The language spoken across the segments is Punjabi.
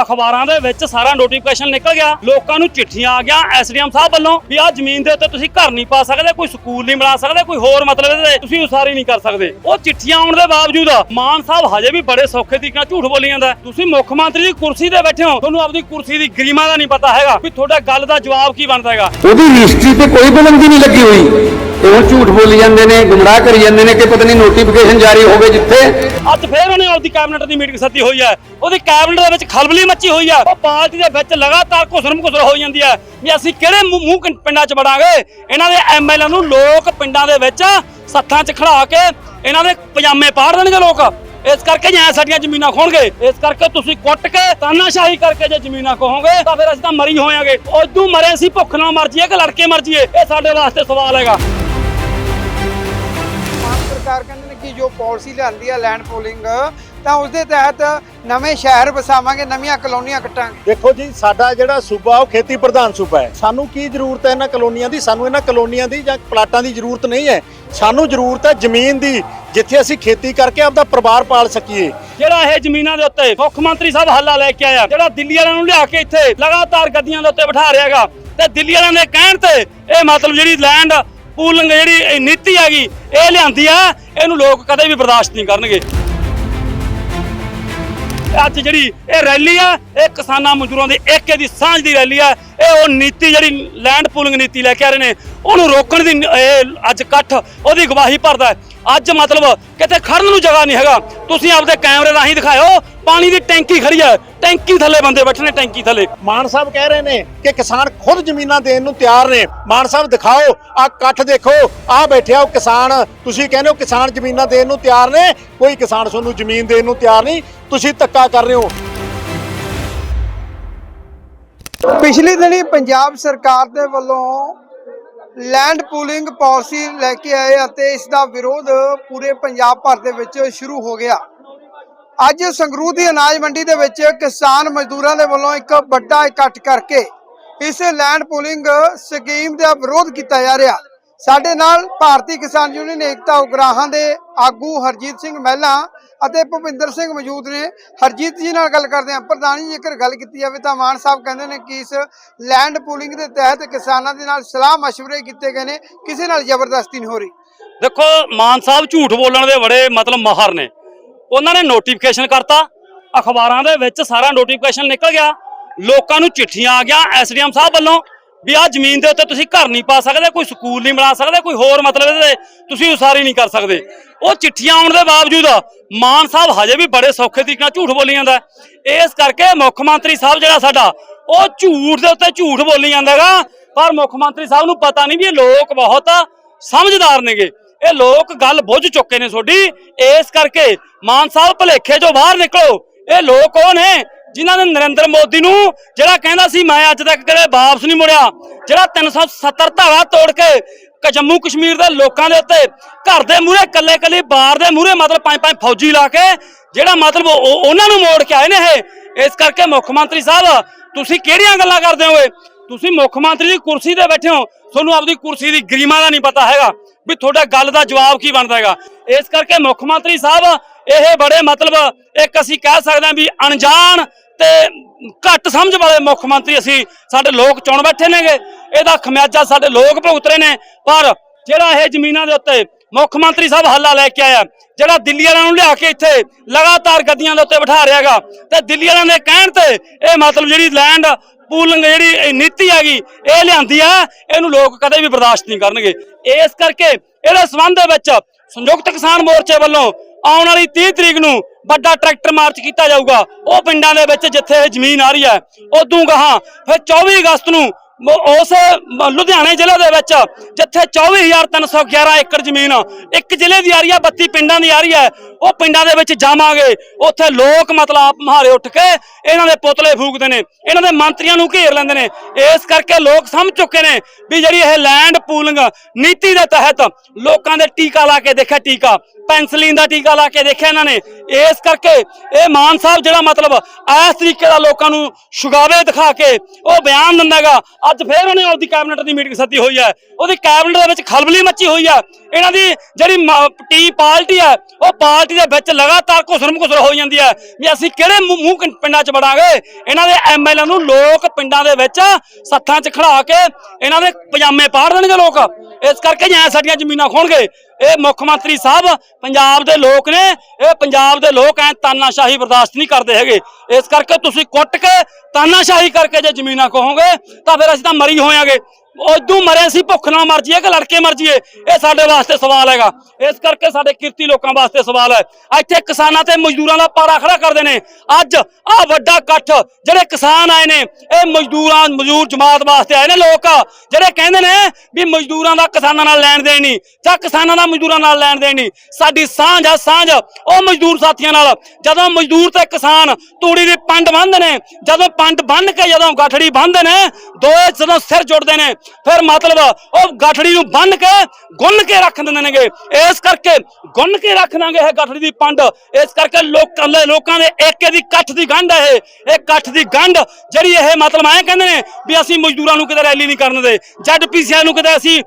ਅਖਬਾਰਾਂ ਦੇ ਵਿੱਚ ਸਾਰਾ ਨੋਟੀਫਿਕੇਸ਼ਨ ਨਿਕਲ ਗਿਆ, ਲੋਕਾਂ ਨੂੰ ਚਿੱਠੀਆਂ ਆ ਗਿਆ ਐਸਡੀਐਮ ਸਾਹਿਬ ਵੱਲੋਂ ਵੀ ਆਹ ਜ਼ਮੀਨ ਦੇ ਉੱਤੇ ਤੁਸੀਂ ਘਰ ਨਹੀਂ ਪਾ ਸਕਦੇ, ਕੋਈ ਸਕੂਲ ਨਹੀਂ ਬਣਾ ਸਕਦੇ, ਕੋਈ ਹੋਰ ਮਤਲਬ ਇਹਦੇ ਤੁਸੀਂ ਉਸਾਰੀ ਨਹੀਂ ਕਰ ਸਕਦੇ। ਉਹ ਚਿੱਠੀਆਂ ਆਉਣ ਦੇ ਬਾਵਜੂਦ ਮਾਨ ਸਾਹਿਬ ਹਜੇ ਵੀ ਬੜੇ ਸੌਖੇ ਤਰੀਕੇ ਨਾਲ ਝੂਠ ਬੋਲੀ ਜਾਂਦਾ ਤੁਸੀਂ ਮੁੱਖ ਮੰਤਰੀ ਦੀ ਕੁਰਸੀ ਤੇ ਬੈਠੇ ਹੋ, ਤੁਹਾਨੂੰ ਆਪਣੀ ਕੁਰਸੀ ਦੀ ਗਰੀਮਾ ਦਾ ਨਹੀਂ ਪਤਾ ਹੈਗਾ ਵੀ ਤੁਹਾਡਾ ਗੱਲ ਦਾ ਜਵਾਬ ਕੀ ਬਣਦਾ ਹੈਗਾ। ਉਹਦੀ ਹਿਸਟਰੀ ਤੇ ਕੋਈ ਪਾਬੰਦੀ ਨਹੀਂ ਲੱਗੀ ਹੋਈ। ਉਹ ਝੂਠ ਬੋਲੀ ਜਾਂਦੇ ਨੇ, ਗੁੰਮਰਾਹ ਕਰੀ ਜਾਂਦੇ ਨੇ ਕਿ ਪਤਾ ਨਹੀਂ ਨੋਟੀਫਿਕੇਸ਼ਨ ਜਾਰੀ ਹੋ ਜਿੱਥੇ। ਅੱਜ ਫੇਰ ਉਹਨੇ ਆਪਦੀ ਕੈਬਨਿਟ ਦੀ ਮੀਟਿੰਗ ਸੱਦੀ ਹੋਈ ਹੈ। ਉਹਦੀ ਕੈਬਨਿਟ ਦੇ ਵਿੱਚ ਖਲਬਲੀ ਮੱਚੀ ਹੋਈ ਹੈ। ਉਹ ਪਾਰਟੀ ਦੇ ਵਿੱਚ ਲਗਾਤਾਰ ਘੁਸਰਮ ਘੁਸਰ ਹੋਈ ਜਾਂਦੀ ਹੈ ਵੀ ਅਸੀਂ ਕਿਹੜੇ ਮੂੰਹ ਪਿੰਡਾਂ 'ਚ ਵੜਾਂਗੇ? ਇਹਨਾਂ ਦੇ ਐਮਐਲਏ ਨੂੰ ਲੋਕ ਪਿੰਡਾਂ ਦੇ ਵਿੱਚ ਸੱਥਾਂ 'ਚ ਖੜਾ ਕੇ ਇਹਨਾਂ ਦੇ ਪਜਾਮੇ ਪਾੜ ਦੇਣਗੇ ਲੋਕ। ਇਸ ਕਰਕੇ ਜਾਂ ਸਾਡੀਆਂ ਜ਼ਮੀਨਾਂ ਖੋਣਗੇ। ਇਸ ਕਰਕੇ ਤੁਸੀਂ ਕੁੱਟ ਕੇ ਤਾਨਾਸ਼ਾਹੀ ਕਰਕੇ ਜੇ ਜ਼ਮੀਨਾਂ ਕਹੋਗੇ ਤਾਂ ਫਿਰ ਅਸੀਂ ਤਾਂ ਮਰੀ ਹੋਵਾਂਗੇ ਉਦੋਂ ਮਰੇ ਅਸੀਂ ਭੁੱਖ ਨਾਲ ਮਰ ਜਾਈਏ ਕਿ ਲੜ ਕੇ ਮਰ ਜਾਈਏ? ਇਹ ਸਾਡੇ ਵਾਸਤੇ ਸਵਾਲ ਹੈਗਾ। ਸਰਕਾਰ ਕਹਿੰਦੇ ਨੇ ਕਿ ਜੋ ਪਾਲਿਸੀ ਲਿਆਂਦੀ ਹੈ ਲੈਂਡ ਪੋਲਿੰਗ ਤਾਂ ਉਸ ਦੇ ਤਹਿਤ ਨਵੇਂ ਸ਼ਹਿਰ ਵਸਾਵਾਂਗੇ ਨਵੀਆਂ ਕਲੋਨੀਆਂ ਕੱਟਾਂਗੇ। ਦੇਖੋ ਜੀ ਸਾਡਾ ਜਿਹੜਾ ਸੂਬਾ ਉਹ ਖੇਤੀ ਪ੍ਰਧਾਨ ਸੂਬਾ ਹੈ। ਸਾਨੂੰ ਕੀ ਜ਼ਰੂਰਤ ਹੈ ਇਹਨਾਂ ਕਲੋਨੀਆਂ ਦੀ? ਸਾਨੂੰ ਇਹਨਾਂ ਕਲੋਨੀਆਂ ਦੀ ਜਾਂ ਪਲਾਟਾਂ ਦੀ ਜ਼ਰੂਰਤ ਨਹੀਂ ਹੈ। ਸਾਨੂੰ ਜ਼ਰੂਰਤ ਹੈ ਜ਼ਮੀਨ ਦੀ ਜਿੱਥੇ ਅਸੀਂ ਖੇਤੀ ਕਰਕੇ ਆਪਦਾ ਪਰਿਵਾਰ ਪਾਲ ਸਕੀਏ। ਜਿਹੜਾ ਇਹ ਜ਼ਮੀਨਾਂ ਦੇ ਉੱਤੇ ਮੁੱਖ ਮੰਤਰੀ ਸਾਹਿਬ ਹੱਲਾ ਲੈ ਕੇ ਆਇਆ ਜਿਹੜਾ ਦਿੱਲੀ ਵਾਲਿਆਂ ਨੂੰ ਲਿਆ ਕੇ ਇੱਥੇ ਲਗਾਤਾਰ ਗੱਡੀਆਂ ਦੇ ਉੱਤੇ ਬਿਠਾ ਰਿਹਾਗਾ ਤੇ ਦਿੱਲੀ ਵਾਲਿਆਂ ਦੇ ਕਹਿਣ ਤੇ ਇਹ ਮਤਲਬ ਜਿਹੜੀ ਲੈਂਡ ਪੂਲਿੰਗ ਜਿਹੜੀ ਇਹ ਨੀਤੀ ਹੈਗੀ, ਇਹ ਲਿਆਂਦੀ ਆ, ਇਹਨੂੰ ਲੋਕ ਕਦੇ ਵੀ ਬਰਦਾਸ਼ਤ ਨਹੀਂ ਕਰਨਗੇ। ਅੱਜ ਜਿਹੜੀ ਇਹ ਰੈਲੀ ਆ, ਇਹ ਕਿਸਾਨਾਂ ਮਜ਼ਦੂਰਾਂ ਦੀ ਏਕੇ ਦੀ ਸਾਂਝ ਦੀ ਰੈਲੀ ਆ, ਇਹ ਉਹ ਨੀਤੀ ਜਿਹੜੀ ਲੈਂਡ ਪੂਲਿੰਗ ਨੀਤੀ ਲੈ ਕੇ ਆ ਰਹੇ ਨੇ, ਉਹਨੂੰ ਰੋਕਣ ਦੀ ਇਹ ਅੱਜ ਇਕੱਠ ਉਹਦੀ ਗਵਾਹੀ ਭਰਦਾ ਅੱਜ ਮਤਲਬ ਕਿਤੇ ਖੜਨ ਨੂੰ ਜਗ੍ਹਾ ਨਹੀਂ ਹੈਗਾ। ਤੁਸੀਂ ਆਪਦੇ ਕੈਮਰੇ ਰਾਹੀਂ ਦਿਖਾਓ ਪਾਣੀ ਦੀ ਟੈਂਕੀ ਖੜੀ ਹੈ। ਟੈਂਕੀ ਥੱਲੇ ਬੰਦੇ ਬੈਠੇ ਨੇ ਟੈਂਕੀ ਥੱਲੇ। ਮਾਨ ਸਾਹਿਬ ਕਹਿ ਰਹੇ ਨੇ ਕਿ ਕਿਸਾਨ ਖੁਦ ਜ਼ਮੀਨਾਂ ਦੇਣ ਨੂੰ ਤਿਆਰ ਨੇ। ਮਾਨ ਸਾਹਿਬ ਦਿਖਾਓ ਆ ਇਕੱਠ ਦੇਖੋ ਆ ਬੈਠਿਆ ਉਹ ਕਿਸਾਨ। ਤੁਸੀਂ ਕਹਿੰਦੇ ਹੋ ਕਿਸਾਨ ਜ਼ਮੀਨਾਂ ਦੇਣ ਨੂੰ ਤਿਆਰ ਨੇ ਕੋਈ ਕਿਸਾਨ ਤੁਹਾਨੂੰ ਜ਼ਮੀਨ ਦੇਣ ਨੂੰ ਤਿਆਰ ਨਹੀਂ। ਤੁਸੀਂ ਧੱਕਾ ਕਰ ਰਹੇ ਹੋ। ਪਿਛਲੇ ਦਿਨੀ ਪੰਜਾਬ ਸਰਕਾਰ ਦੇ ਵੱਲੋਂ ਲੈਂਡ ਪੂਲਿੰਗ ਪਾਲਿਸੀ ਲੈ ਕੇ ਆਏ ਅਤੇ ਇਸ ਦਾ ਵਿਰੋਧ ਪੂਰੇ ਪੰਜਾਬ ਭਰ ਦੇ ਵਿੱਚ ਸ਼ੁਰੂ ਹੋ ਗਿਆ। ਅੱਜ ਸੰਗਰੂਰ ਦੀ ਅਨਾਜ ਮੰਡੀ ਦੇ ਵਿੱਚ ਕਿਸਾਨ ਮਜ਼ਦੂਰਾਂ ਦੇ ਵੱਲੋਂ ਇੱਕ ਵੱਡਾ ਇਕੱਠ ਕਰਕੇ ਇਸ ਲੈਂਡ ਪੂਲਿੰਗ ਸਕੀਮ ਦਾ ਵਿਰੋਧ ਕੀਤਾ ਜਾ ਰਿਹਾ। ਸਾਡੇ ਨਾਲ ਭਾਰਤੀ ਕਿਸਾਨ ਯੂਨੀਅਨ ਏਕਤਾ ਉਗਰਾਹਾਂ ਦੇ ਆਗੂ ਹਰਜੀਤ ਸਿੰਘ ਮਹਿਲਾ ਅਤੇ ਭੁਪਿੰਦਰ ਸਿੰਘ ਮੌਜੂਦ ਨੇ। ਹਰਜੀਤ ਜੀ ਨਾਲ ਗੱਲ ਕਰਦੇ ਹਾਂ। ਪ੍ਰਧਾਨ ਜੀ, ਜੇਕਰ ਗੱਲ ਕੀਤੀ ਜਾਵੇ ਤਾਂ ਮਾਨ ਸਾਹਿਬ ਕਹਿੰਦੇ ਨੇ ਕਿ ਇਸ ਲੈਂਡ ਪੂਲਿੰਗ ਦੇ ਤਹਿਤ ਕਿਸਾਨਾਂ ਦੇ ਨਾਲ ਸਲਾਹ ਮਸ਼ਵਰੇ ਕੀਤੇ ਗਏ ਨੇ। ਕਿਸੇ ਨਾਲ ਜ਼ਬਰਦਸਤੀ ਨਹੀਂ ਹੋ ਰਹੀ। ਦੇਖੋ, ਮਾਨ ਸਾਹਿਬ ਝੂਠ ਬੋਲਣ ਦੇ ਬੜੇ ਮਤਲਬ ਮਾਹਰ ਨੇ। ਉਹਨਾਂ ਨੇ ਨੋਟੀਫਿਕੇਸ਼ਨ ਕਰਤਾ। ਅਖਬਾਰਾਂ ਦੇ ਵਿੱਚ ਸਾਰਾ ਨੋਟੀਫਿਕੇਸ਼ਨ ਨਿਕਲ ਗਿਆ। ਲੋਕਾਂ ਨੂੰ ਚਿੱਠੀਆਂ ਆ ਗਿਆ ਐਸਡੀਐਮ ਸਾਹਿਬ ਵੱਲੋਂ ਵੀ ਆਹ ਜ਼ਮੀਨ ਦੇ ਉੱਤੇ ਤੁਸੀਂ ਘਰ ਨਹੀਂ ਪਾ ਸਕਦੇ, ਕੋਈ ਸਕੂਲ ਨਹੀਂ ਬਣਾ ਸਕਦੇ, ਕੋਈ ਹੋਰ ਮਤਲਬ ਇਹਦੇ ਤੁਸੀਂ ਉਸਾਰੀ ਨਹੀਂ ਕਰ ਸਕਦੇ। ਉਹ ਚਿੱਠੀਆਂ ਆਉਣ ਦੇ ਬਾਵਜੂਦ ਮਾਨ ਸਾਹਿਬ ਹਜੇ ਵੀ ਬੜੇ ਸੌਖੇ ਤਰੀਕੇ ਨਾਲ ਝੂਠ ਬੋਲੀ ਜਾਂਦਾ ਇਸ ਕਰਕੇ ਮੁੱਖ ਮੰਤਰੀ ਸਾਹਿਬ ਜਿਹੜਾ ਸਾਡਾ, ਉਹ ਝੂਠ ਦੇ ਉੱਤੇ ਝੂਠ ਬੋਲੀ ਜਾਂਦਾ ਹੈਗਾ। ਪਰ ਮੁੱਖ ਮੰਤਰੀ ਸਾਹਿਬ ਨੂੰ ਪਤਾ ਨਹੀਂ ਵੀ ਇਹ ਲੋਕ ਬਹੁਤ ਸਮਝਦਾਰ ਨੇਗੇ। ਇਹ ਲੋਕ ਗੱਲ ਬੁੱਝ ਚੁੱਕੇ ਨੇ ਤੁਹਾਡੀ। ਇਸ ਕਰਕੇ ਮਾਨ ਸਾਹਿਬ ਭਲੇਖੇ ਚੋਂ ਬਾਹਰ ਨਿਕਲੋ। ਇਹ ਲੋਕ ਉਹ ਨੇ ਜਿਨ੍ਹਾਂ ਨੇ ਨਰਿੰਦਰ ਮੋਦੀ ਨੂੰ ਜਿਹੜਾ ਕਹਿੰਦਾ ਸੀ, ਮੈਂ ਅੱਜ ਤੱਕ ਕਦੇ ਵਾਪਸ ਨਹੀਂ ਮੁੜਿਆ, ਜਿਹੜਾ 370 ਧਾਰਾ ਤੋੜ ਕੇ ਜੰਮੂ ਕਸ਼ਮੀਰ ਦੇ ਲੋਕਾਂ ਦੇ ਉੱਤੇ ਘਰ ਦੇ ਮੂਹਰੇ ਕੱਲੇ ਕੱਲੇ ਬਾਰ ਦੇ ਮੂਹਰੇ ਮਤਲਬ ਪੰਜ ਪੰਜ ਫੌਜੀ ਲਾ ਕੇ, ਜਿਹੜਾ ਮਤਲਬ ਉਹਨਾਂ ਨੂੰ ਮੋੜ ਕੇ ਆਏ ਨੇ ਇਹ, ਇਸ ਕਰਕੇ ਮੁੱਖ ਮੰਤਰੀ ਸਾਹਿਬ, ਤੁਸੀਂ ਕਿਹੜੀਆਂ ਗੱਲਾਂ ਕਰਦੇ ਹੋਏ? ਤੁਸੀਂ ਮੁੱਖ ਮੰਤਰੀ ਦੀ ਕੁਰਸੀ ਤੇ ਬੈਠੇ ਹੋ, ਤੁਹਾਨੂੰ ਆਪਦੀ ਕੁਰਸੀ ਦੀ ਗਰੀਮਾ ਦਾ ਨਹੀਂ ਪਤਾ ਹੈਗਾ, ਵੀ ਤੁਹਾਡਾ ਗੱਲ ਦਾ ਜਵਾਬ ਕੀ ਬਣਦਾ ਹੈਗਾ। ਇਸ ਕਰਕੇ ਮੁੱਖ ਮੰਤਰੀ ਸਾਹਿਬ, ਇਹ ਬੜੇ ਮਤਲਬ, ਇੱਕ ਅਸੀਂ ਕਹਿ ਸਕਦੇ ਹਾਂ ਵੀ ਅਣਜਾਣ ਤੇ ਘੱਟ ਸਮਝ ਵਾਲੇ ਮੁੱਖ ਮੰਤਰੀ ਅਸੀਂ ਸਾਡੇ ਲੋਕ ਚੁਣ ਬੈਠੇ ਨੇਗੇ। ਇਹਦਾ ਖਮਿਆਜਾ ਸਾਡੇ ਲੋਕ ਭੁਗਤ ਰਹੇ ਨੇ। ਪਰ ਜਿਹੜਾ ਇਹ ਜ਼ਮੀਨਾਂ ਦੇ ਉੱਤੇ ਮੁੱਖ ਮੰਤਰੀ ਸਾਹਿਬ ਹੱਲਾ ਲੈ ਕੇ ਆਇਆ, ਜਿਹੜਾ ਦਿੱਲੀ ਵਾਲਿਆਂ ਨੂੰ ਲਿਆ ਕੇ ਇੱਥੇ ਲਗਾਤਾਰ ਗੱਦੀਆਂ ਦੇ ਉੱਤੇ ਬਿਠਾ ਰਿਹਾਗਾ, ਤੇ ਦਿੱਲੀ ਵਾਲਿਆਂ ਦੇ ਕਹਿਣ ਤੇ ਇਹ ਮਤਲਬ ਜਿਹੜੀ ਲੈਂਡ ਪੂਲਿੰਗ ਜਿਹੜੀ ਨੀਤੀ ਹੈਗੀ ਇਹ ਲਿਆਂਦੀ ਆ, ਇਹਨੂੰ ਲੋਕ ਕਦੇ ਵੀ ਬਰਦਾਸ਼ਤ ਨਹੀਂ ਕਰਨਗੇ। ਇਸ ਕਰਕੇ ਇਹਦੇ ਸੰਬੰਧ ਦੇ ਵਿੱਚ ਸੰਯੁਕਤ ਕਿਸਾਨ ਮੋਰਚੇ ਵੱਲੋਂ ਆਉਣ ਵਾਲੀ 30 ਤਰੀਕ ਨੂੰ ਵੱਡਾ ਟਰੈਕਟਰ ਮਾਰਚ ਕੀਤਾ ਜਾਊਗਾ। ਉਹ ਪਿੰਡਾਂ ਦੇ ਵਿੱਚ ਜਿੱਥੇ ਇਹ ਜ਼ਮੀਨ ਆ ਰਹੀ ਹੈ, ਉਦੋਂ ਗਾਹਾਂ ਫਿਰ 24 ਅਗਸਤ ਨੂੰ ਉਸ ਲੁਧਿਆਣੇ ਜ਼ਿਲ੍ਹੇ ਦੇ ਵਿੱਚ, ਜਿੱਥੇ 24311 ਏਕੜ ਜ਼ਮੀਨ ਇੱਕ ਜ਼ਿਲ੍ਹੇ ਦੀ ਆ ਰਹੀ ਹੈ 32 ਪਿੰਡਾਂ ਦੀ ਆ ਰਹੀ ਹੈ ਉਹ ਪਿੰਡਾਂ ਦੇ ਵਿੱਚ ਜਾਵਾਂਗੇ। ਉੱਥੇ ਲੋਕ ਮਤਲਬ ਆਪ ਮਹਾਰੇ ਉੱਠ ਕੇ ਇਹਨਾਂ ਦੇ ਪੁਤਲੇ ਫੂਕਦੇ ਨੇ, ਇਹਨਾਂ ਦੇ ਮੰਤਰੀਆਂ ਨੂੰ ਘੇਰ ਲੈਂਦੇ ਨੇ। ਇਸ ਕਰਕੇ ਲੋਕ ਸਮਝ ਚੁੱਕੇ ਨੇ ਵੀ ਜਿਹੜੀ ਇਹ ਲੈਂਡ ਪੂਲਿੰਗ ਨੀਤੀ ਦੇ ਤਹਿਤ ਲੋਕਾਂ ਦੇ ਟੀਕਾ ਲਾ ਕੇ ਦੇਖਿਆ ਟੀਕਾ ਪੈਨਸਲੀਨ ਦਾ ਟੀਕਾ ਲਾ ਕੇ ਦੇਖਿਆ ਇਹਨਾਂ ਨੇ। ਇਸ ਕਰਕੇ ਇਹ ਮਾਨ ਸਾਹਿਬ ਜਿਹੜਾ ਮਤਲਬ ਇਸ ਤਰੀਕੇ ਦਾ ਲੋਕਾਂ ਨੂੰ ਸ਼ੁਗਾਵੇ ਦਿਖਾ ਕੇ ਉਹ ਬਿਆਨ ਦਿੰਦਾਗਾ ਅੱਜ ਫੇਰ ਉਹਨੇ ਉਹਦੀ ਕੈਬਨਿਟ ਦੀ ਮੀਟਿੰਗ ਸੱਦੀ ਹੋਈ ਹੈ। ਉਹਦੀ ਕੈਬਨਿਟ ਦੇ ਵਿੱਚ ਖਲਬਲੀ ਮੱਚੀ ਹੋਈ ਹੈ। ਇਹਨਾਂ ਦੀ ਜਿਹੜੀ ਟੀ ਪਾਰਟੀ ਹੈ, ਉਹ ਪਾਰਟੀ ਦੇ ਵਿੱਚ ਲਗਾਤਾਰ ਘੁਸਰਮ ਘੁਸਰ ਹੋ ਜਾਂਦੀ ਹੈ। ਵੀ ਅਸੀਂ ਕਿਹੜੇ ਮੂੰਹ ਪਿੰਡਾਂ 'ਚ ਵੜਾਂਗੇ? ਇਹਨਾਂ ਦੇ ਐਮਐਲਏ ਨੂੰ ਲੋਕ ਪਿੰਡਾਂ ਦੇ ਵਿੱਚ ਸੱਥਾਂ 'ਚ ਖੜਾ ਕੇ ਇਹਨਾਂ ਦੇ ਪਜਾਮੇ ਪਾੜ ਦੇਣਗੇ ਲੋਕ। ਇਸ ਕਰਕੇ ਜਾਂ ਸਾਡੀਆਂ ਜ਼ਮੀਨਾਂ ਖੋਣਗੇ। ਇਹ ਮੁੱਖ ਮੰਤਰੀ ਸਾਹਿਬ, ਪੰਜਾਬ ਦੇ ਲੋਕ ਨੇ। ਇਹ ਪੰਜਾਬ ਦੇ ਲੋਕ ਐ ਤਾਨਾਸ਼ਾਹੀ ਬਰਦਾਸ਼ਤ ਨਹੀਂ ਕਰਦੇ ਹੈਗੇ। ਇਸ ਕਰਕੇ ਤੁਸੀਂ ਕੁੱਟ ਕੇ ਤਾਨਾਸ਼ਾਹੀ ਕਰਕੇ ਜੇ ਜ਼ਮੀਨਾਂ ਕਹੋਗੇ ਤਾਂ ਫਿਰ ਅਸੀਂ ਤਾਂ ਮਰੀ ਹੋਇਆਂਗੇ। ਉਦੋਂ ਮਰੇ ਸੀ, ਭੁੱਖ ਨਾਲ ਮਰ ਜੀਏ ਕਿ ਲੜਕੇ ਮਰ ਜੀਏ ਇਹ ਸਾਡੇ ਵਾਸਤੇ ਸਵਾਲ ਹੈਗਾ। ਇਸ ਕਰਕੇ ਸਾਡੇ ਕਿਰਤੀ ਲੋਕਾਂ ਵਾਸਤੇ ਸਵਾਲ ਹੈ। ਇੱਥੇ ਕਿਸਾਨਾਂ ਤੇ ਮਜ਼ਦੂਰਾਂ ਦਾ ਪਾਰਾ ਖੜਾ ਕਰਦੇ ਨੇ। ਅੱਜ ਆ ਵੱਡਾ ਇਕੱਠ, ਜਿਹੜੇ ਕਿਸਾਨ ਆਏ ਨੇ, ਇਹ ਮਜ਼ਦੂਰਾਂ, ਮਜ਼ਦੂਰ ਜਮਾਤ ਵਾਸਤੇ ਆਏ ਨੇ ਲੋਕ। ਜਿਹੜੇ ਕਹਿੰਦੇ ਨੇ ਵੀ ਮਜ਼ਦੂਰਾਂ ਦਾ ਕਿਸਾਨਾਂ ਨਾਲ ਲੈਣ ਦੇਣ ਨਹੀਂ, ਜਾਂ ਕਿਸਾਨਾਂ ਦਾ ਮਜ਼ਦੂਰਾਂ ਨਾਲ ਲੈਣ ਦੇਣ ਨਹੀਂ, ਸਾਡੀ ਸਾਂਝ ਆ, ਸਾਂਝ ਉਹ ਮਜ਼ਦੂਰ ਸਾਥੀਆਂ ਨਾਲ। ਜਦੋਂ ਮਜ਼ਦੂਰ ਤੇ ਕਿਸਾਨ ਤੂੜੀ ਦੇ ਪੰਡ ਬੰਨ੍ਹਦੇ ਨੇ, ਜਦੋਂ ਪੰਡ ਬੰਨ ਕੇ ਜਦੋਂ ਗਠੜੀ ਬੰਨ੍ਹਦੇ ਨੇ ਦੋਏ ਜਦੋਂ ਸਿਰ ਜੁੜਦੇ ਨੇ ਫਿਰ ਮਤਲਬ ਉਹ ਗਠੜੀ ਨੂੰ ਬੰਨ ਕੇ, ਗੁੰਨ ਕੇ ਰੱਖ ਦਿੰਦੇ ਨੇਗੇ। ਇਸ ਕਰਕੇ ਗੁੰਨ ਕੇ ਰੱਖ ਦਾਂਗੇ ਇਹ ਗਠੜੀ ਦੀ ਪੰਡ। ਇਸ ਕਰਕੇ ਲੋਕਾਂ ਦੇ ਲੋਕਾਂ ਦੇ ਏਕੇ ਦੀ ਕੱਠ ਦੀ ਗੰਢ ਹੈ ਇਹ। ਇਹ ਇਕੱਠ ਦੀ ਗੰਢ ਜਿਹੜੀ ਇਹ ਮਤਲਬ ਐਂ ਕਹਿੰਦੇ ਨੇ ਵੀ ਅਸੀਂ ਮਜ਼ਦੂਰਾਂ ਨੂੰ ਕਿਤੇ ਰੈਲੀ ਨਹੀਂ ਕਰਨ ਦਿੰਦੇ। ਜੱਡ ਪੀਸੀਆਈ ਨੂੰ ਕਿਤੇ ਅਸੀਂ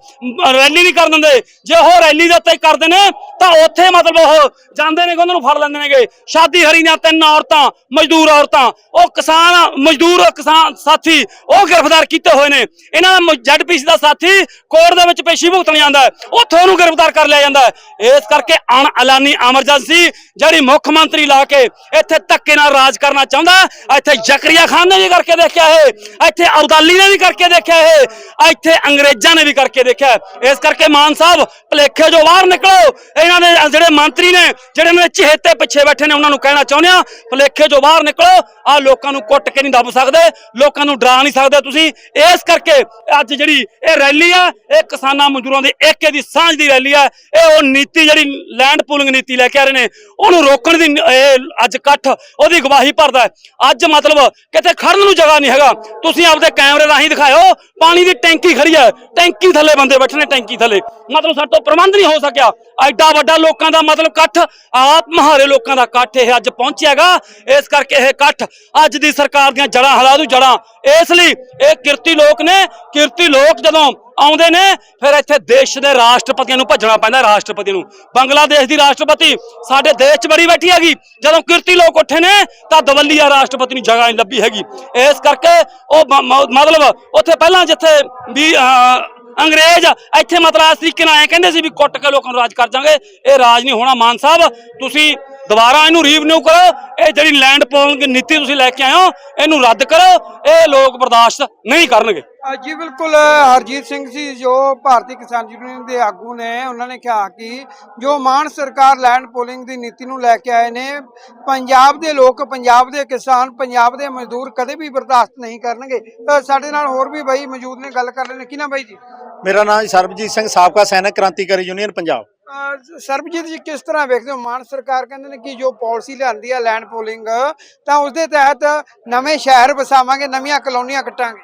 ਰੈਲੀ ਨਹੀਂ ਕਰਨ ਦਿੰਦੇ। ਜੇ ਉਹ ਰੈਲੀ ਦੇ ਉੱਤੇ ਕਰਦੇ ਨੇ, ਤਾਂ ਉੱਥੇ ਮਤਲਬ ਉਹ ਜਾਂਦੇ ਨੇ ਉਹਨਾਂ ਨੂੰ ਫੜ ਲੈਂਦੇ ਨੇਗੇ। ਸ਼ਾਦੀ ਹਰੀ ਦੀਆਂ ਤਿੰਨ ਔਰਤਾਂ, ਮਜ਼ਦੂਰ ਔਰਤਾਂ। ਉਹ ਕਿਸਾਨ, ਮਜ਼ਦੂਰ ਕਿਸਾਨ ਸਾਥੀ ਉਹ ਗ੍ਰਿਫਤਾਰ ਕੀਤੇ ਹੋਏ ਨੇ। ਇਹਨਾਂ ਦਾ ਜੱਡਪੀਸੀ ਦਾ ਸਾਥੀ ਕੋਰਟ ਦੇ ਵਿੱਚ ਪੇਸ਼ੀ ਭੁਗਤਣ ਜਾਂਦਾ ਹੈ। ਉੱਥੋਂ ਗ੍ਰਿਫਤਾਰ ਕਰ ਲਿਆ ਜਾਂਦਾ ਇਸ ਕਰਕੇ ਅਣ ਐਲਾਨੀ ਐਮਰਜੈਂਸੀ ਜਿਹੜੀ ਮੁੱਖ ਮੰਤਰੀ ਲਾ ਕੇ ਇੱਥੇ ਧੱਕੇ ਨਾਲ ਰਾਜ ਕਰਨਾ ਚਾਹੁੰਦਾ ਇੱਥੇ ਜ਼ਕਰੀਆ ਖਾਨ ਨੇ ਵੀ ਕਰਕੇ ਦੇਖਿਆ ਹੈ ਇੱਥੇ ਅਬਦਾਲੀ ਨੇ ਵੀ ਕਰਕੇ ਦੇਖਿਆ ਇਹ, ਇੱਥੇ ਅੰਗਰੇਜ਼ਾਂ ਨੇ ਵੀ ਕਰਕੇ ਦੇਖਿਆ ਇਸ ਕਰਕੇ ਮਾਨ ਸਾਹਿਬ, ਭਲੇਖੇ ਜੋ ਬਾਹਰ ਨਿਕਲੋ। ਇਹਨਾਂ ਦੇ ਜਿਹੜੇ ਮੰਤਰੀ ਨੇ, ਜਿਹੜੇ ਇਹਨਾਂ ਦੇ ਚਹੇਤੇ ਪਿੱਛੇ ਬੈਠੇ ਨੇ, ਉਹਨਾਂ ਨੂੰ ਕਹਿਣਾ ਚਾਹੁੰਦੇ ਆ ਭਲੇਖੇ ਜੋ ਬਾਹਰ ਨਿਕਲੋ। ਆ ਲੋਕਾਂ ਨੂੰ ਕੁੱਟ ਕੇ ਨਹੀਂ ਦੱਬ ਸਕਦੇ, ਲੋਕਾਂ ਨੂੰ ਡਰਾ ਨਹੀਂ ਸਕਦੇ ਤੁਸੀਂ। ਇਸ ਕਰਕੇ ਅੱਜ ਜਿਹੜੀ ਇਹ ਰੈਲੀ ਆ, ਇਹ ਕਿਸਾਨਾਂ ਮਜ਼ਦੂਰਾਂ ਦੀ ਏਕੇ ਦੀ ਸਾਂਝ ਦੀ ਰੈਲੀ ਆ। ਇਹ ਉਹ ਨੀਤੀ ਜਿਹੜੀ ਲੈਂਡ ਪੂਲਿੰਗ ਨੀਤੀ ਲੈ ਕੇ ਆ ਰਹੇ ਨੇ, ਉਹਨੂੰ ਰੋਕਣ ਦੀ ਇਹ ਅੱਜ ਇਕੱਠ ਉਹਦੀ ਗਵਾਹੀ ਭਰਦਾ ਅੱਜ ਮਤਲਬ ਕਿਤੇ ਖੜਨ ਨੂੰ ਜਗ੍ਹਾ ਨਹੀਂ ਹੈਗਾ। ਤੁਸੀਂ ਆਪਦੇ ਕੈਮਰੇ ਰਾਹੀਂ ਦਿਖਾਓ ਪਾਣੀ ਦੀ ਟੈਂਕੀ ਖੜੀ ਹੈ। ਟੈਂਕੀ ਥੱਲੇ ਬੰਦੇ ਬੈਠੇ ਨੇ ਟੈਂਕੀ ਥੱਲੇ। ਮਤਲਬ ਸਾਡੇ ਤੋਂ ਪ੍ਰਬੰਧ ਨਹੀਂ ਹੋ ਸਕਿਆ। ਐਡਾ ਵੱਡਾ ਲੋਕਾਂ ਦਾ ਮਤਲਬ ਇਕੱਠ, ਆਪ ਮਹਾਰੇ ਲੋਕਾਂ ਦਾ ਇਕੱਠ ਇਹ ਅੱਜ ਪਹੁੰਚਿਆਗਾ। ਇਸ ਕਰਕੇ ਇਹ ਇਕੱਠ ਅੱਜ ਦੀ ਸਰਕਾਰ ਦੀਆਂ ਜੜਾਂ ਹਿਲਾ ਦੂ ਜੜਾਂ। ਇਸ ਲਈ ਇਹ ਕਿਰਤੀ ਲੋਕ ਨੇ, ਕਿਰਤੀ ਲੋਕ ਜਦੋਂ ਆਉਂਦੇ ਨੇ, ਫਿਰ ਇੱਥੇ ਦੇਸ਼ ਦੇ ਰਾਸ਼ਟਰਪਤੀਆਂ ਨੂੰ ਭੱਜਣਾ ਪੈਂਦਾ, ਰਾਸ਼ਟਰਪਤੀ ਨੂੰ। ਬੰਗਲਾਦੇਸ਼ ਦੀ ਰਾਸ਼ਟਰਪਤੀ ਸਾਡੇ ਦੇਸ਼ 'ਚ ਬੜੀ ਬੈਠੀ ਹੈਗੀ। ਜਦੋਂ ਕਿਰਤੀ ਲੋਕ ਉੱਠੇ ਨੇ, ਤਾਂ ਦਵੱਲੀਆ ਰਾਸ਼ਟਰਪਤੀ ਨੂੰ ਜਗ੍ਹਾ ਨਹੀਂ ਲੱਭੀ ਹੈਗੀ। ਇਸ ਕਰਕੇ ਉਹ ਮ- ਮਤਲਬ ਉੱਥੇ ਪਹਿਲਾਂ ਜਿੱਥੇ ਵੀ ਅੰਗਰੇਜ਼ ਇੱਥੇ ਮਤਲਬ ਇਸ ਤਰੀਕੇ ਨਾਲ ਐ ਕਹਿੰਦੇ ਸੀ ਵੀ ਕੁੱਟ ਕੇ ਲੋਕਾਂ ਨੂੰ ਰਾਜ ਕਰ ਜਾਾਂਗੇ ਇਹ ਰਾਜ ਨਹੀਂ ਹੋਣਾ, ਮਾਨ ਸਾਹਿਬ, ਤੁਸੀਂ ਦੁਬਾਰਾ ਇਹਨੂੰ ਰੀਵਨਿਊ ਕਰੋ। ਇਹ ਜਿਹੜੀ ਲੈਂਡ ਪੋਲਿੰਗ ਨੀਤੀ ਤੁਸੀਂ ਲੈ ਕੇ ਆਏ ਹੋ ਇਹਨੂੰ ਰੱਦ ਕਰੋ। ਇਹ ਲੋਕ ਬਰਦਾਸ਼ਤ ਨਹੀਂ ਕਰਨਗੇ। ਜੀ ਬਿਲਕੁਲ ਹਰਜੀਤ ਸਿੰਘ ਜੀ ਜੋ ਭਾਰਤੀ ਕਿਸਾਨ ਯੂਨੀਅਨ ਦੇ ਆਗੂ ਨੇ ਉਹਨਾਂ ਨੇ ਕਿਹਾ ਕਿ ਜੋ ਮਾਨ ਸਰਕਾਰ ਲੈਂਡ ਪੋਲਿੰਗ ਦੀ ਨੀਤੀ ਨੂੰ ਲੈ ਕੇ ਆਏ ਨੇ ਪੰਜਾਬ ਦੇ ਲੋਕ ਪੰਜਾਬ ਦੇ ਕਿਸਾਨ ਪੰਜਾਬ ਦੇ ਮਜ਼ਦੂਰ ਕਦੇ ਵੀ ਬਰਦਾਸ਼ਤ ਨਹੀਂ ਕਰਨਗੇ। ਸਾਡੇ ਨਾਲ ਹੋਰ ਵੀ ਬਾਈ ਮੌਜੂਦ ਨੇ ਗੱਲ ਕਰ ਰਹੇ ਨੇ। ਕਿਨਾ ਬਾਈ ਜੀ? ਮੇਰਾ ਨਾਮ ਸਰਬਜੀਤ ਸਿੰਘ ਸਾਬਕਾ ਸੈਨਿਕ ਕ੍ਰਾਂਤੀਕਾਰੀ ਯੂਨੀਅਨ ਪੰਜਾਬ। ਸਰਬਜੀਤ ਜੀ ਕਿਸ ਤਰ੍ਹਾਂ ਵੇਖਦੇ ਹੋ? ਮਾਨ ਸਰਕਾਰ ਕਹਿੰਦੇ ਨੇ ਕਿ ਜੋ ਪਾਲਿਸੀ ਲਿਆਂਦੀ ਹੈ ਲੈਂਡ ਪੋਲਿੰਗ, ਤਾਂ ਉਸ ਦੇ ਤਹਿਤ ਨਵੇਂ ਸ਼ਹਿਰ ਵਸਾਵਾਂਗੇ, ਨਵੀਆਂ ਕਲੋਨੀਆਂ ਕੱਟਾਂਗੇ।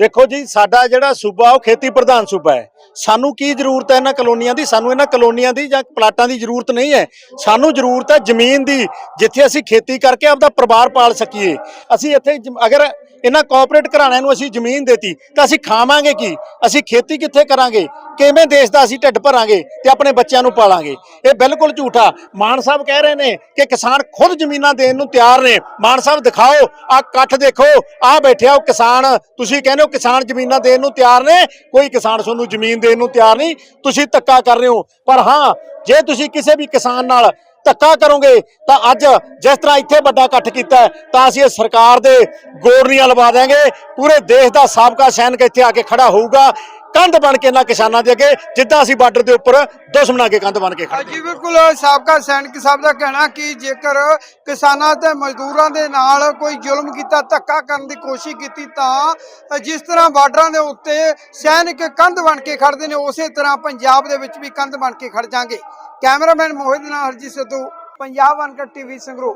ਦੇਖੋ ਜੀ, ਸਾਡਾ ਜਿਹੜਾ ਸੂਬਾ ਉਹ ਖੇਤੀ ਪ੍ਰਧਾਨ ਸੂਬਾ ਹੈ। ਸਾਨੂੰ ਕੀ ਜ਼ਰੂਰਤ ਹੈ ਇਹਨਾਂ ਕਲੋਨੀਆਂ ਦੀ? ਸਾਨੂੰ ਇਹਨਾਂ ਕਲੋਨੀਆਂ ਦੀ ਜਾਂ ਪਲਾਟਾਂ ਦੀ ਜ਼ਰੂਰਤ ਨਹੀਂ ਹੈ। ਸਾਨੂੰ ਜ਼ਰੂਰਤ ਹੈ ਜ਼ਮੀਨ ਦੀ, ਜਿੱਥੇ ਅਸੀਂ ਖੇਤੀ ਕਰਕੇ ਆਪਦਾ ਪਰਿਵਾਰ ਪਾਲ ਸਕੀਏ। ਅਸੀਂ ਇੱਥੇ ਜ਼ਮ- ਅਗਰ ਇਹਨਾਂ ਕੋਆਪਰੇਟ ਘਰਾਣਿਆਂ ਨੂੰ ਅਸੀਂ ਜ਼ਮੀਨ ਦੇਤੀ, ਤਾਂ ਅਸੀਂ ਖਾਵਾਂਗੇ ਕੀ? ਅਸੀਂ ਖੇਤੀ ਕਿੱਥੇ ਕਰਾਂਗੇ? ਕਿਵੇਂ ਦੇਸ਼ ਦਾ ਅਸੀਂ ਢਿੱਡ ਭਰਾਂਗੇ ਤੇ ਆਪਣੇ ਬੱਚਿਆਂ ਨੂੰ ਪਾਲਾਂਗੇ? ਇਹ ਬਿਲਕੁਲ ਝੂਠਾ। ਮਾਨ ਸਾਹਿਬ ਕਹਿ ਰਹੇ ਨੇ ਕਿ ਕਿਸਾਨ ਖੁਦ ਜ਼ਮੀਨਾਂ ਦੇਣ ਨੂੰ ਤਿਆਰ ਨੇ। ਮਾਨ ਸਾਹਿਬ ਦਿਖਾਓ ਆ ਇਕੱਠ ਦੇਖੋ ਆ ਬੈਠਿਆ ਉਹ ਕਿਸਾਨ। ਤੁਸੀਂ ਕਹਿੰਦੇ ਹੋ ਕਿਸਾਨ ਜ਼ਮੀਨਾਂ ਦੇਣ ਨੂੰ ਤਿਆਰ ਨੇ? ਕੋਈ ਕਿਸਾਨ ਤੁਹਾਨੂੰ ਜ਼ਮੀਨ ਦੇਣ ਨੂੰ ਤਿਆਰ ਨਹੀਂ? ਤੁਸੀਂ ਧੱਕਾ ਕਰ ਰਹੇ ਹੋ। ਪਰ ਹਾਂ, ਜੇ ਤੁਸੀਂ ਕਿਸੇ ਵੀ ਕਿਸਾਨ ਨਾਲ ਧੱਕਾ ਕਰੋਗੇ, ਤਾਂ ਅੱਜ ਜਿਸ ਤਰ੍ਹਾਂ ਇੱਥੇ ਵੱਡਾ ਇਕੱਠ ਕੀਤਾ ਤਾਂ ਅਸੀਂ ਇਹ ਸਰਕਾਰ ਦੇ ਗੋਰਨੀਆਂ ਲਵਾ ਦੇਾਂਗੇ ਪੂਰੇ ਦੇਸ਼ ਦਾ ਸਾਬਕਾ ਸੈਨਿਕ ਇੱਥੇ ਆ ਕੇ ਖੜਾ ਹੋਊਗਾ। ਕੰਧ ਬਣ ਕੇ ਇਹਨਾਂ ਕਿਸਾਨਾਂ ਦੇ ਅੱਗੇ, ਜਿੱਦਾਂ ਅਸੀਂ ਬਾਰਡਰ ਦੇ ਉੱਪਰ ਦੁਸ਼ਮਣਾਂ ਅੱਗੇ ਕੰਧ ਬਣ ਕੇ ਖੜੇ ਜੀ ਬਿਲਕੁਲ, ਸਾਬਕਾ ਸੈਨਿਕ ਸਾਹਿਬ ਦਾ ਕਹਿਣਾ ਕਿ ਜੇਕਰ ਕਿਸਾਨਾਂ ਤੇ ਮਜ਼ਦੂਰਾਂ ਦੇ ਨਾਲ ਕੋਈ ਜ਼ੁਲਮ ਕੀਤਾ, ਧੱਕਾ ਕਰਨ ਦੀ ਕੋਸ਼ਿਸ਼ ਕੀਤੀ, ਤਾਂ ਜਿਸ ਤਰ੍ਹਾਂ ਬਾਰਡਰਾਂ ਦੇ ਉੱਤੇ ਸੈਨਿਕ ਕੰਧ ਬਣ ਕੇ ਖੜਦੇ ਨੇ, ਉਸੇ ਤਰ੍ਹਾਂ ਪੰਜਾਬ ਦੇ ਵਿੱਚ ਵੀ ਕੰਧ ਬਣ ਕੇ ਖੜ ਜਾਾਂਗੇ ਕੈਮਰਾਮੈਨ ਮੋਹਿਤ ਨਾਲ ਹਰਜੀਤ ਸਿੱਧੂ, ਪੰਜਾਬ ਅਨਕਟ ਟੀਵੀ ਸੰਗਰੂਰ।